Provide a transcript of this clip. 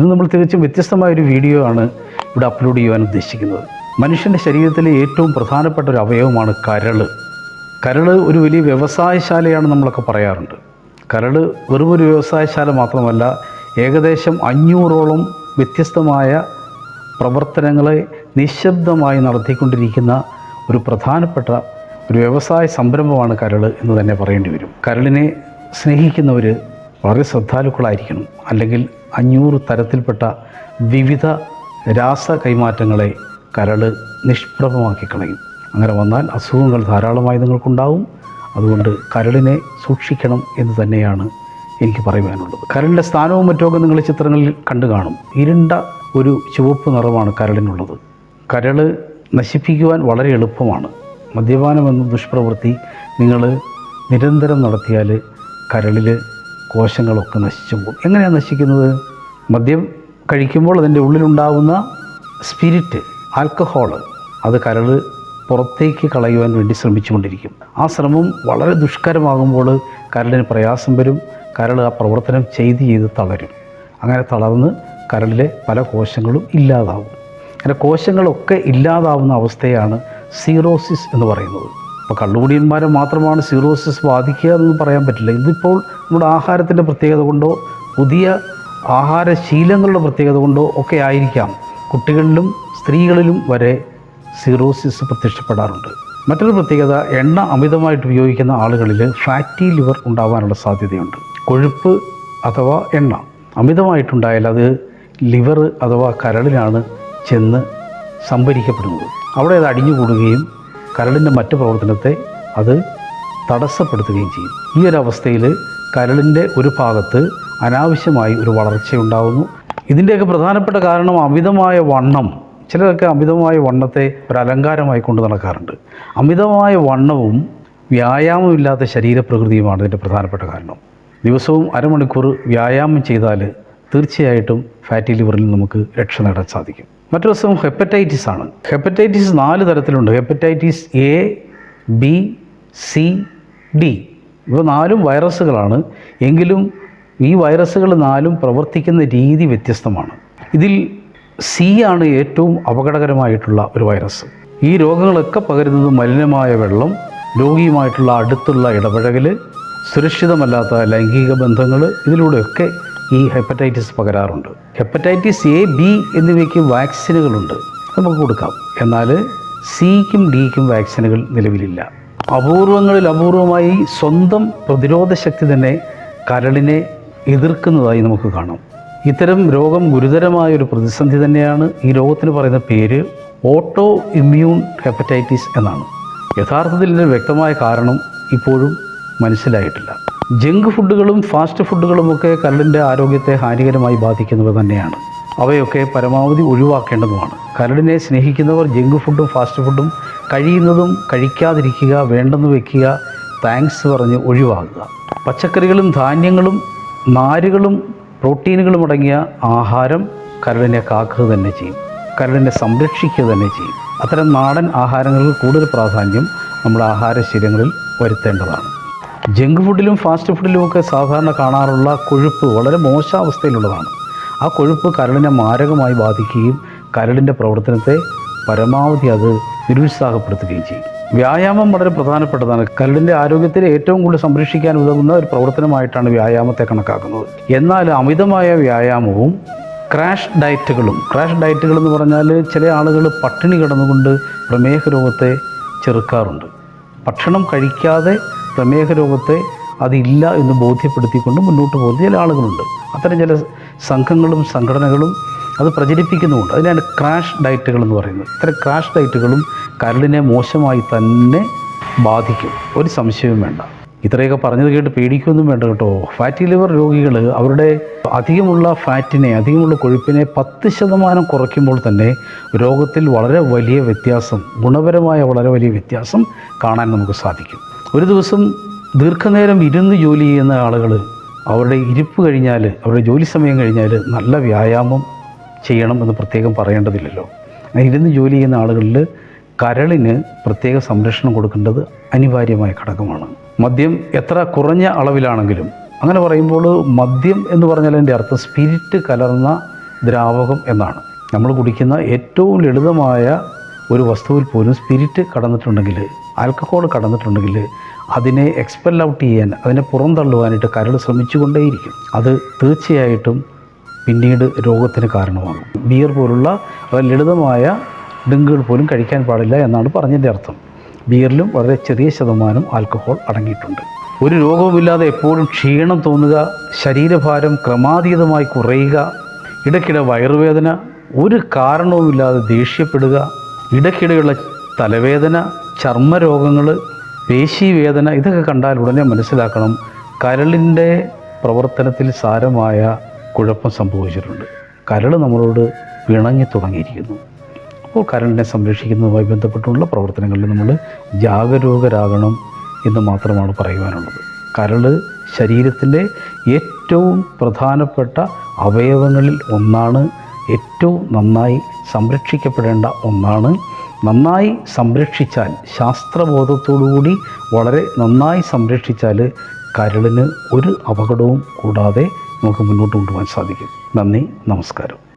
ഇന്ന് നമ്മൾ തികച്ചും വ്യത്യസ്തമായ ഒരു വീഡിയോ ആണ് ഇവിടെ അപ്ലോഡ് ചെയ്യുവാൻ ഉദ്ദേശിക്കുന്നത്. മനുഷ്യന്റെ ശരീരത്തിലെ ഏറ്റവും പ്രധാനപ്പെട്ട ഒരു അവയവമാണ് കരൾ കരൾ ഒരു വലിയ വ്യവസായശാലയാണ് നമ്മളൊക്കെ പറയാറുണ്ട്. കരൾ വെറും ഒരു വ്യവസായശാല മാത്രമല്ല ഏകദേശം അഞ്ഞൂറോളം വ്യത്യസ്തമായ പ്രവർത്തനങ്ങളെ നിശബ്ദമായി നടത്തിക്കൊണ്ടിരിക്കുന്ന ഒരു പ്രധാനപ്പെട്ട ഒരു വ്യവസായ സംരംഭമാണ് കരൾ എന്ന് തന്നെ പറയേണ്ടി വരും. കരളിനെ സ്നേഹിക്കുന്നവർ വളരെ ശ്രദ്ധാലുക്കളായിരിക്കണം. അല്ലെങ്കിൽ അഞ്ഞൂറ് തരത്തിൽപ്പെട്ട വിവിധ രാസ കൈമാറ്റങ്ങളെ കരൾ നിഷ്പ്രഭമാക്കി കളയും. അങ്ങനെ വന്നാൽ അസുഖങ്ങൾ ധാരാളമായി നിങ്ങൾക്കുണ്ടാവും. അതുകൊണ്ട് കരളിനെ സൂക്ഷിക്കണം എന്ന് തന്നെയാണ് എനിക്ക് പറയുവാനുള്ളത്. കരളിന്റെ സ്ഥാനവും മറ്റുമൊക്കെ നിങ്ങൾ ചിത്രങ്ങളിൽ കണ്ടു കാണും. ഇരുണ്ട ഒരു ചുവപ്പ് നിറമാണ് കരളിനുള്ളത്. കരൾ നശിപ്പിക്കുവാൻ വളരെ എളുപ്പമാണ്. മദ്യപാനം എന്ന ദുഷ്പ്രവൃത്തി നിങ്ങൾ നിരന്തരം നടത്തിയാൽ കരളിൽ കോശങ്ങളൊക്കെ നശിച്ചു പോകും എങ്ങനെയാണ് നശിക്കുന്നത്? മദ്യം കഴിക്കുമ്പോൾ അതിന്റെ ഉള്ളിലുണ്ടാവുന്ന സ്പിരിറ്റ് ആൽക്കഹോൾ അത് കരൾ പുറത്തേക്ക് കളയുവാൻ വേണ്ടി ശ്രമിച്ചുകൊണ്ടിരിക്കും. ആ ശ്രമം വളരെ ദുഷ്കരമാകുമ്പോൾ കരളിന് പ്രയാസം വരും കരൾ ആ പ്രവർത്തനം ചെയ്ത് ചെയ്ത് തളരും. അങ്ങനെ തളർന്ന് കരളിലെ പല കോശങ്ങളും ഇല്ലാതാവും. അങ്ങനെ കോശങ്ങളൊക്കെ ഇല്ലാതാവുന്ന അവസ്ഥയാണ് സീറോസിസ് എന്ന് പറയുന്നത്. അപ്പോൾ കള്ളുകുടിയന്മാരെ മാത്രമാണ് സീറോസിസ് ബാധിക്കുക എന്ന് പറയാൻ പറ്റില്ല. ഇതിപ്പോൾ നമ്മുടെ ആഹാരത്തിന്റെ പ്രത്യേകത കൊണ്ടോ പുതിയ ആഹാരശീലങ്ങളുടെ പ്രത്യേകത കൊണ്ടോ ഒക്കെ ആയിരിക്കാം. കുട്ടികളിലും സ്ത്രീകളിലും വരെ സീറോസിസ് പ്രത്യക്ഷപ്പെടാറുണ്ട്. മറ്റൊരു പ്രത്യേകത എണ്ണ അമിതമായിട്ട് ഉപയോഗിക്കുന്ന ആളുകളിൽ ഫാറ്റി ലിവർ ഉണ്ടാവാനുള്ള സാധ്യതയുണ്ട്. കൊഴുപ്പ് അഥവാ എണ്ണ അമിതമായിട്ടുണ്ടായാൽ അത് ലിവർ അഥവാ കരളിലാണ് ചെന്ന് സംഭരിക്കപ്പെടുന്നത്. അവിടെ അത് അടിഞ്ഞുകൂടുകയും കരളിന്റെ മറ്റു പ്രവർത്തനത്തെ അത് തടസ്സപ്പെടുത്തുകയും ചെയ്യും. ഈ ഒരു അവസ്ഥയിൽ കരളിന്റെ ഒരു ഭാഗത്ത് അനാവശ്യമായി ഒരു വളർച്ചയുണ്ടാകുന്നു ഇതിന്റെയൊക്കെ പ്രധാനപ്പെട്ട കാരണം അമിതമായ വണ്ണം. ചിലരൊക്കെ അമിതമായ വണ്ണത്തെ ഒരു അലങ്കാരമായി കൊണ്ട് നടക്കാറുണ്ട്. അമിതമായ വണ്ണവും വ്യായാമമില്ലാത്ത ശരീരപ്രകൃതിയുമാണ് ഇതിന്റെ പ്രധാനപ്പെട്ട കാരണം. ദിവസവും അരമണിക്കൂർ വ്യായാമം ചെയ്താൽ തീർച്ചയായിട്ടും ഫാറ്റി ലിവറിൽ നമുക്ക് രക്ഷ നേടാൻ സാധിക്കും. മറ്റൊരു അസുഖം ഹെപ്പറ്റൈറ്റിസ് ആണ്. ഹെപ്പറ്റൈറ്റിസ് നാല് തരത്തിലുണ്ട്. Hepatitis A B C D. ഇവ നാലും വൈറസുകളാണ്. എങ്കിലും ഈ വൈറസുകൾ നാലും പ്രവർത്തിക്കുന്ന രീതി വ്യത്യസ്തമാണ്. ഇതിൽ സി ആണ് ഏറ്റവും അപകടകരമായിട്ടുള്ള ഒരു വൈറസ്. ഈ രോഗങ്ങളൊക്കെ പകരുന്നത് മലിനമായ വെള്ളം രോഗിയുമായിട്ടുള്ള അടുത്തുള്ള ഇടപഴകൽ സുരക്ഷിതമല്ലാത്ത ലൈംഗിക ബന്ധങ്ങൾ ഇതിലൂടെയൊക്കെ ഈ ഹെപ്പറ്റൈറ്റിസ് പകരാറുണ്ട്. ഹെപ്പറ്റൈറ്റിസ് എ ബി എന്നിവയ്ക്ക് വാക്സിനുകളുണ്ട്. നമുക്ക് കൊടുക്കാം. എന്നാൽ സിക്കും ഡിക്കും വാക്സിനുകൾ നിലവിലില്ല. അപൂർവങ്ങളിൽ അപൂർവമായി സ്വന്തം പ്രതിരോധ ശക്തി തന്നെ കരളിനെ എതിർക്കുന്നതായി നമുക്ക് കാണാം. ഇത്തരം രോഗം ഗുരുതരമായ ഒരു പ്രതിസന്ധി തന്നെയാണ് ഈ രോഗത്തിന് പറയുന്ന പേര് ഓട്ടോ ഇമ്മ്യൂൺ ഹെപ്പറ്റൈറ്റിസ് എന്നാണ്. യഥാർത്ഥത്തിൽ ഇതിന് വ്യക്തമായ കാരണം ഇപ്പോഴും മനസ്സിലായിട്ടില്ല. ജങ്ക് ഫുഡുകളും ഫാസ്റ്റ് ഫുഡുകളുമൊക്കെ കരളിന്റെ ആരോഗ്യത്തെ ഹാനികരമായി ബാധിക്കുന്നവ തന്നെയാണ്. അവയൊക്കെ പരമാവധി ഒഴിവാക്കേണ്ടതുമാണ്. കരളിനെ സ്നേഹിക്കുന്നവർ ജങ്ക് ഫുഡും ഫാസ്റ്റ് ഫുഡും കഴിയുന്നതും കഴിക്കാതിരിക്കുക വേണ്ടെന്ന് വയ്ക്കുക താങ്ക്സ് പറഞ്ഞ് ഒഴിവാക്കുക. പച്ചക്കറികളും ധാന്യങ്ങളും നാരുകളും പ്രോട്ടീനുകളും അടങ്ങിയ ആഹാരം കരളിനെ കാക്കുക തന്നെ ചെയ്യും. കരളിനെ സംരക്ഷിക്കുക തന്നെ ചെയ്യും. അത്തരം നാടൻ ആഹാരങ്ങൾക്ക് കൂടുതൽ പ്രാധാന്യം നമ്മുടെ ആഹാരശീലങ്ങളിൽ വരുത്തേണ്ടതാണ്. ജങ്ക് ഫുഡിലും ഫാസ്റ്റ് ഫുഡിലും ഒക്കെ സാധാരണ കാണാറുള്ള കൊഴുപ്പ് വളരെ മോശാവസ്ഥയിലുള്ളതാണ്. ആ കൊഴുപ്പ് കരളിനെ മാരകമായി ബാധിക്കുകയും കരളിന്റെ പ്രവർത്തനത്തെ പരമാവധി അത് നിരുത്സാഹപ്പെടുത്തുകയും ചെയ്യും. വ്യായാമം വളരെ പ്രധാനപ്പെട്ടതാണ്. കരളിന്റെ ആരോഗ്യത്തിന് ഏറ്റവും കൂടുതൽ സംരക്ഷിക്കാൻ ഉതകുന്ന ഒരു പ്രവർത്തനമായിട്ടാണ് വ്യായാമത്തെ കണക്കാക്കുന്നത്. എന്നാൽ അമിതമായ വ്യായാമവും ക്രാഷ് ഡയറ്റുകളും ക്രാഷ് ഡയറ്റുകൾ എന്ന് പറഞ്ഞാൽ ചില ആളുകൾ പട്ടിണി കിടന്നുകൊണ്ട് പ്രമേഹ രോഗത്തെ ചെറുക്കാറുണ്ട്. ഭക്ഷണം കഴിക്കാതെ പ്രമേഹ രോഗത്തെ അതില്ല എന്ന് ബോധ്യപ്പെടുത്തിക്കൊണ്ട് മുന്നോട്ട് പോകുന്ന ചില ആളുകളുണ്ട്. അത്തരം ചില സംഘങ്ങളും സംഘടനകളും അത് പ്രചരിപ്പിക്കുന്നുമുണ്ട്. അതിനാണ് ക്രാഷ് ഡയറ്റുകൾ എന്ന് പറയുന്നത്. ഇത്തരം ക്രാഷ് ഡയറ്റുകളും കരളിനെ മോശമായി തന്നെ ബാധിക്കും. ഒരു സംശയവും വേണ്ട. ഇത്രയൊക്കെ പറഞ്ഞത് കേട്ട് പേടിക്കൊന്നും വേണ്ട കേട്ടോ. ഫാറ്റി ലിവർ രോഗികൾ അവരുടെ അധികമുള്ള ഫാറ്റിനെ അധികമുള്ള കൊഴുപ്പിനെ പത്ത് ശതമാനം കുറയ്ക്കുമ്പോൾ തന്നെ രോഗത്തിൽ വളരെ വലിയ വ്യത്യാസം ഗുണപരമായ വളരെ വലിയ വ്യത്യാസം കാണാൻ നമുക്ക് സാധിക്കും. ഒരു ദിവസം ദീർഘനേരം ഇരുന്ന് ജോലി ചെയ്യുന്ന ആളുകൾ അവരുടെ ഇരിപ്പ് കഴിഞ്ഞാൽ അവരുടെ ജോലി സമയം കഴിഞ്ഞാൽ നല്ല വ്യായാമം ചെയ്യണം എന്ന് പ്രത്യേകം പറയേണ്ടതില്ലല്ലോ. ഇരുന്ന് ജോലി ചെയ്യുന്ന ആളുകളിൽ കരളിന് പ്രത്യേക സംരക്ഷണം കൊടുക്കേണ്ടത് അനിവാര്യമായ ഘടകമാണ്. മദ്യം എത്ര കുറഞ്ഞ അളവിലാണെങ്കിലും അങ്ങനെ പറയുമ്പോൾ മദ്യം എന്ന് പറഞ്ഞാൽ എന്റെ അർത്ഥം സ്പിരിറ്റ് കലർന്ന ദ്രാവകം എന്നാണ്. നമ്മൾ കുടിക്കുന്ന ഏറ്റവും ലളിതമായ ഒരു വസ്തുവിൽ പോലും സ്പിരിറ്റ് കടന്നിട്ടുണ്ടെങ്കിൽ ആൽക്കഹോൾ കടന്നിട്ടുണ്ടെങ്കിൽ അതിനെ എക്സ്പെൽ ഔട്ട് ചെയ്യാൻ അതിനെ പുറന്തള്ളുവാനായിട്ട് കരൾ ശ്രമിച്ചുകൊണ്ടേയിരിക്കും. അത് തീർച്ചയായിട്ടും പിന്നീട് രോഗത്തിന് കാരണമാകും. ബിയർ പോലുള്ള ലളിതമായ ഡ്രിങ്കുകൾ പോലും കഴിക്കാൻ പാടില്ല എന്നാണ് പറഞ്ഞതിന്റെ അർത്ഥം. ബിയറിലും വളരെ ചെറിയ ശതമാനം ആൽക്കഹോൾ അടങ്ങിയിട്ടുണ്ട്. ഒരു രോഗവുമില്ലാതെ എപ്പോഴും ക്ഷീണം തോന്നുക ശരീരഭാരം ക്രമാതീതമായി കുറയുക ഇടയ്ക്കിടെ വയറുവേദന ഒരു കാരണവുമില്ലാതെ ദേഷ്യപ്പെടുക ഇടയ്ക്കിടെയുള്ള തലവേദന ചർമ്മരോഗങ്ങൾ പേശീവേദന ഇതൊക്കെ കണ്ടാൽ ഉടനെ മനസ്സിലാക്കണം കരളിന്റെ പ്രവർത്തനത്തിൽ സാരമായ കുഴപ്പം സംഭവിച്ചിട്ടുണ്ട്. കരൾ നമ്മളോട് പിണങ്ങി തുടങ്ങിയിരിക്കുന്നു. അപ്പോൾ കരളിനെ സംരക്ഷിക്കുന്നതുമായി ബന്ധപ്പെട്ടുള്ള പ്രവർത്തനങ്ങളിൽ നമ്മൾ ജാഗരൂകരാകണം എന്ന് മാത്രമാണ് പറയുവാനുള്ളത്. കരൾ ശരീരത്തിന്റെ ഏറ്റവും പ്രധാനപ്പെട്ട അവയവങ്ങളിൽ ഒന്നാണ് ഏറ്റവും നന്നായി സംരക്ഷിക്കപ്പെടേണ്ട ഒന്നാണ്. നന്നായി സംരക്ഷിച്ചാൽ ശാസ്ത്രബോധത്തോടുകൂടി വളരെ നന്നായി സംരക്ഷിച്ചാൽ കരളിന് ഒരു അപകടവും കൂടാതെ നമുക്ക് മുന്നോട്ട് കൊണ്ടുപോകാൻ സാധിക്കും. നന്ദി നമസ്കാരം.